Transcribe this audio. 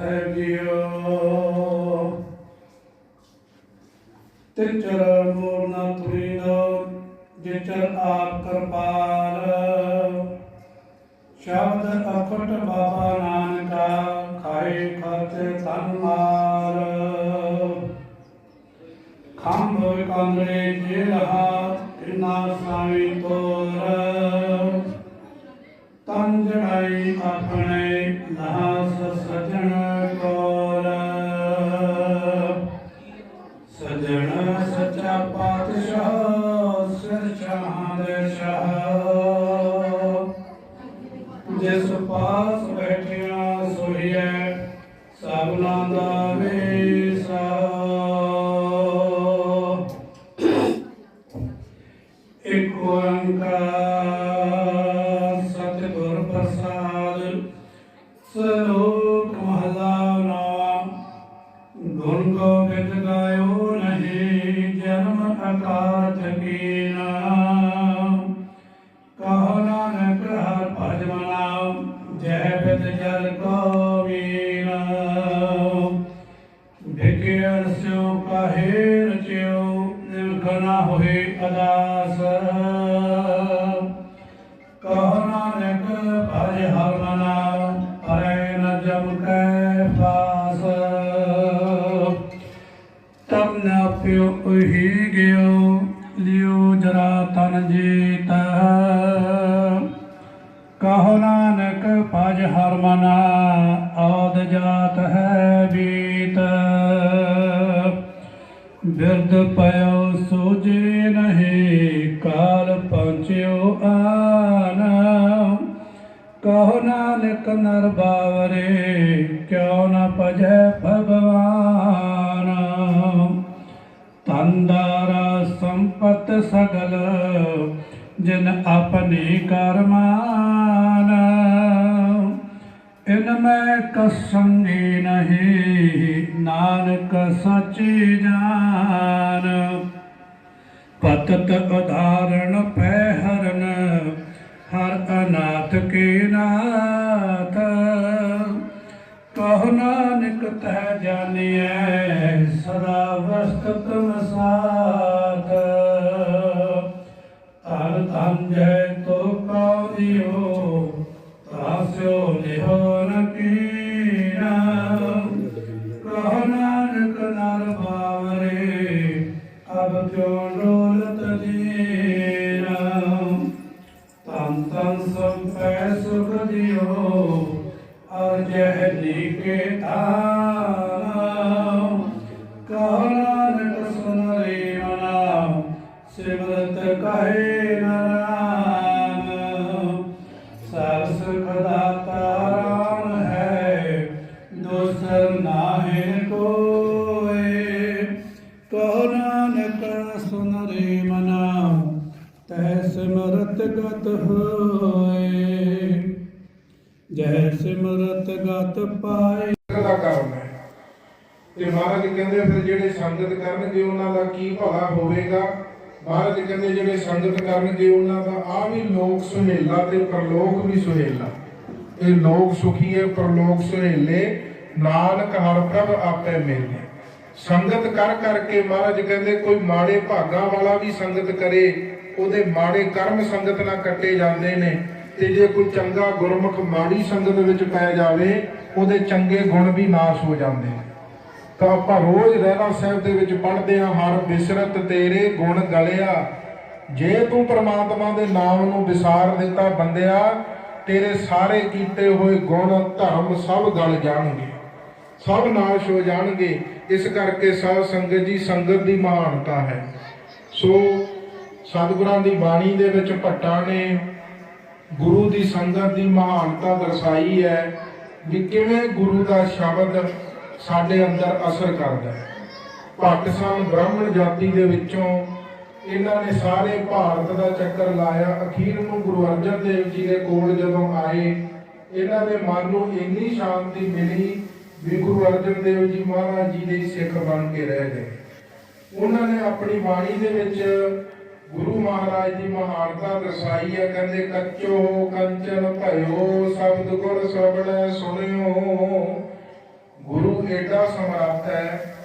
ਸਾਹਿਬ JIO ਤਿਚਰ ਮੂਰਨਾ ਤੁਰੀਨੋ ਜਿਚਰ ਆਪ ਕਿਰਪਾਲ ਸ਼ਬਦ ਅਖਟ ਬਾਬਾ ਨਾਨਕਾ ਖਾਏ ਖਾਤੇ ਤਨ ਮਾਰ ਖੰਭ ਕੰਦਰੇ ਜੇ ਰਹਾ ਇਨਾ ਸਾਵੀ ਤੋਰ ਤਨ ਜੜਾਈ ਆਪਣੇ ਨਾਸ ਜਿਸ ਪਾਸ ਬੈਠਿਆ ਸੋਈਐ ਸਭਨਾ ਦਾ ਵੇਸਾ ਇਕ ਓੰਕਾਰ ਸਤਿਗੁਰ ਪ੍ਰਸਾਦ ਸਰੋਕ ਮਹਲਾ ਨਾਮ। ਗੁਣ ਗੋਬਿੰਦ ਗਾਇਓ ਨਹੀਂ, ਜਨਮ ਅਕਾਲ ਥਕੀਨਾ ਵਿਗਿਆਨ ਸਿਉ ਕਾਹੇ ਰਚਿਓ ਨਿਰਖਣਾ ਹੋਏ ਅਦਾਸ। ਕਹੋ ਨਾਨਕ ਭਜ ਹਰ ਮਨਾ, ਪਰੈ ਨ ਜਮ ਕੈ ਪਾਸ। ਤਮ ਨ ਪਿਓ ਉਹੀ ਗਿਓ ਲਿਓ ਜਰਾ ਤਨ ਜੀਤ। ਕਹੋ ਨਾਨਕ ਭਜ ਹਰ ਮਨਾ ਆਦ ਬਿਰਦ ਪਇਓ, ਸੋਜੇ ਨਹੀਂ, ਕਾਲ ਪਹੁੰਚਿਓ ਆਨ। ਕਹੋ ਨਾਨਕ ਨਰ ਬਾਵਰੇ ਕਿਉ ਨ ਭਜੈ ਭਗਵਾਨ। ਤੰਦਾਰਾ ਸੰਪਤ ਸਗਲ, ਜਿਨ ਆਪਣੀ ਕਰਮਾਨ। ਇਨ ਮੈਂ ਕਸੰਗੀ ਨਹੀਂ, ਨਾਨਕ ਸੱਚੀ ਜਾਨ। ਪਤਤ ਉਦਾਹਰਣ ਪੈ ਹਰਨ ਹਰ ਅਨਾਥ ਕੇ ਨਾਥ। ਕਹੁ ਨਾਨਕ ਤਹਿ ਜਾਣੀਐ, ਸਦਾ ਵਸਤ ਤੁਮ ਸਾਥ। ਧਨ ਧਨ ਕਿਉ ਡੋਲਤ ਦੀਨਾ ਤਨ ਤਨ ਸੰਪੈ ਸੁਖ ਦਿਓ ਅਰ ਜਹ ਨੀਕੇ ਤਾਨਾ ਕਹੁ ਨਾਨਕ ਸੁਨ ਰੇ ਮਨਾ, ਸਿਮਰਤ ਕਹੇ ਨਾਨਕ ਸੁਨ ਰੇ ਮਨਾ ਤੈ ਸਿਮਰਤ ਗਤ ਹੋਏ। ਜੈ ਸਿਮਰਤ ਗਤ ਪਾਏ। ਦਾ ਕਰਮ ਹੈ। ਤੇ ਮਹਾਰਾਜ ਕਹਿੰਦੇ ਫਿਰ ਜਿਹੜੇ ਸੰਗਤ ਕਰਨਗੇ ਉਹਨਾਂ ਦਾ ਕੀ ਭਲਾ ਹੋਵੇਗਾ? ਮਹਾਰਾਜ ਕਹਿੰਦੇ, ਜਿਹੜੇ ਸੰਗਤ ਕਰਨਗੇ ਉਹਨਾਂ ਦਾ ਆ ਵੀ ਲੋਕ ਸੁਹੇਲਾ ਤੇ ਪਰਲੋਕ ਵੀ ਸੁਹੇਲਾ। ਇਹ ਲੋਕ ਸੁਖੀ ਹੈ, ਪਰਲੋਕ ਸੁਹੇਲੇ। ਨਾਨਕ ਹਰ ਪ੍ਰਭ ਆਪੇ ਮਿਲੇ ਸੰਗਤ ਕਰ ਕਰਕੇ ਮਹਾਰਾਜ ਕਹਿੰਦੇ, ਕੋਈ ਮਾੜੇ ਭਾਗਾ ਵਾਲਾ ਵੀ ਸੰਗਤ ਕਰੇ, ਉਹਦੇ ਮਾੜੇ ਕਰਮ ਸੰਗਤ ਨਾਲ ਕੱਟੇ ਜਾਂਦੇ ਨੇ। ਤੇ ਜੇ ਕੋਈ ਚੰਗਾ ਗੁਰਮੁਖ ਮਾੜੀ ਸੰਗਤ ਵਿੱਚ ਪੈ ਜਾਵੇ, ਉਹਦੇ ਚੰਗੇ ਗੁਣ ਵੀ ਨਾਸ਼ ਹੋ ਜਾਂਦੇ ਨੇ। ਤਾਂ ਆਪਾਂ ਰੋਜ਼ ਰਹਿਣਾ ਸਾਹਿਬ ਦੇ ਵਿੱਚ ਪੜ੍ਹਦੇ ਹਾਂ, ਹਰ ਬਿਸਰਤ ਤੇਰੇ ਗੁਣ ਗਲਿਆ। ਜੇ ਤੂੰ ਪ੍ਰਮਾਤਮਾ ਦੇ ਨਾਮ ਨੂੰ ਵਿਸਾਰ ਦਿੱਤਾ ਬੰਦਿਆ, ਤੇਰੇ ਸਾਰੇ ਕੀਤੇ ਹੋਏ ਗੁਣ ਧਰਮ ਸਭ ਗਲ ਜਾਣਗੇ। ਸਭ ਨਾਸ਼ ਹੋ ਜਾਣਗੇ। ਇਸ ਕਰਕੇ ਸਾਧ ਸੰਗਤ ਜੀ ਸੰਗਤ ਦੀ ਮਹਾਨਤਾ ਹੈ। ਸੋ ਸਤਿਗੁਰਾਂ ਦੀ ਬਾਣੀ ਦੇ ਵਿੱਚ ਭੱਟਾਂ ਨੇ ਗੁਰੂ ਦੀ ਸੰਗਤ ਦੀ ਮਹਾਨਤਾ ਦਰਸਾਈ ਹੈ ਵੀ ਕਿਵੇਂ ਗੁਰੂ ਦਾ ਸ਼ਬਦ ਸਾਡੇ ਅੰਦਰ ਅਸਰ ਕਰਦਾ ਹੈ। ਭੱਟ ਸਨ ਬ੍ਰਾਹਮਣ ਜਾਤੀ ਦੇ ਵਿੱਚੋਂ ਇਹਨਾਂ ਨੇ ਸਾਰੇ ਭਾਰਤ ਦਾ ਚੱਕਰ ਲਾਇਆ। ਅਖੀਰ ਨੂੰ ਗੁਰੂ ਅਰਜਨ ਦੇਵ ਜੀ ਦੇ ਕੋਲ ਜਦੋਂ ਆਏ, ਇਹਨਾਂ ਦੇ ਮਨ ਨੂੰ ਇੰਨੀ ਸ਼ਾਂਤੀ ਮਿਲੀ ਵੀ ਗੁਰੂ ਅਰਜਨ ਦੇਵ ਜੀ ਮਹਾਰਾਜ ਜੀ ਦੇ ਸਿੱਖ ਬਣ ਕੇ ਰਹਿ ਗਏ। ਉਹਨਾਂ ਨੇ ਆਪਣੀ ਬਾਣੀ ਦੇ ਵਿੱਚ ਗੁਰੂ ਮਹਾਰਾਜ ਦੀ ਮਹਾਨਤਾ ਦਰਸਾਈ ਹੈ। ਕਹਿੰਦੇ, ਕੱਚੋ ਕੰਚਨ ਭਇਓ, ਸ਼ਬਦ ਗੁਰ ਸਬੜੈ ਸੁਣਿਓ। ਏਡਾ ਸਮਰੱਥ ਹੈ